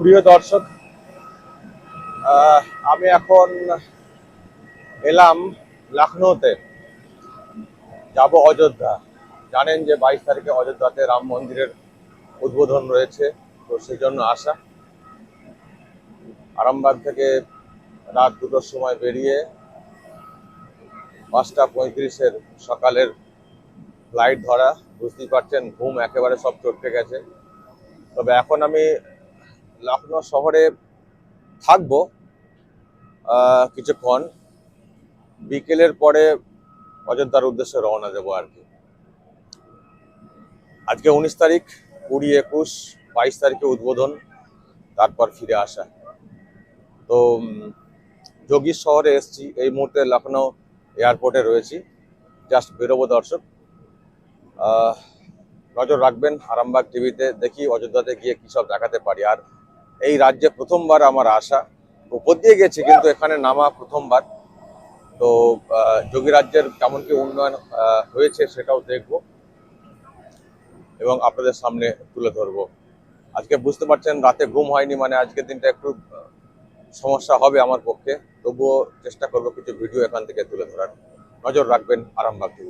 প্রিয় দর্শক আমি এখন এলাম লখনৌতে। যাব অযোধ্যা। জানেন যে বাইশ তারিখে অযোধ্যাতে রাম মন্দিরের উদ্বোধন রয়েছে, তো সেই জন্য আসা। আরামবাগ থেকে রাত দুটোর সময় বেরিয়ে পাঁচটা পঁয়ত্রিশের সকালের ফ্লাইট ধরা, বুঝতেই পারছেন, ঘুম একেবারে সব চটকে গেছে। তবে এখন আমি লখনৌ শহরে থাকব কিছুক্ষণ। বিকেলের পরে অযোধ্যার উদ্দেশ্যে রওনা দেবো আর কি। আজকে উনিশ তারিখ, কুড়ি একুশ, বাইশ তারিখে উদ্বোধন, তারপর ফিরে আসা। তো যোগীর শহরে এসেছি, এই মুহূর্তে লখনৌ এয়ারপোর্টে রয়েছি। জাস্ট বেরোবো দর্শক। নজর রাখবেন আরামবাগ টিভিতে দেখি অযোধ্যাতে গিয়ে কী সব দেখাতে পারি। আর এই রাজ্যে প্রথমবার আমার আসা। উপর দিয়ে গেছি, কিন্তু এখানে নামা প্রথমবার। তো যোগী রাজ্যের কেমন কি উন্নয়ন হয়েছে সেটাও দেখব এবং আপনাদের সামনে তুলে ধরবো। আজকে বুঝতে পারছেন, রাতে ঘুম হয়নি মানে আজকের দিনটা একটু সমস্যা হবে আমার পক্ষে। তবুও চেষ্টা করব কিছু ভিডিও এখান থেকে তুলে ধরার। নজর রাখবেন আরামবাগ টিভি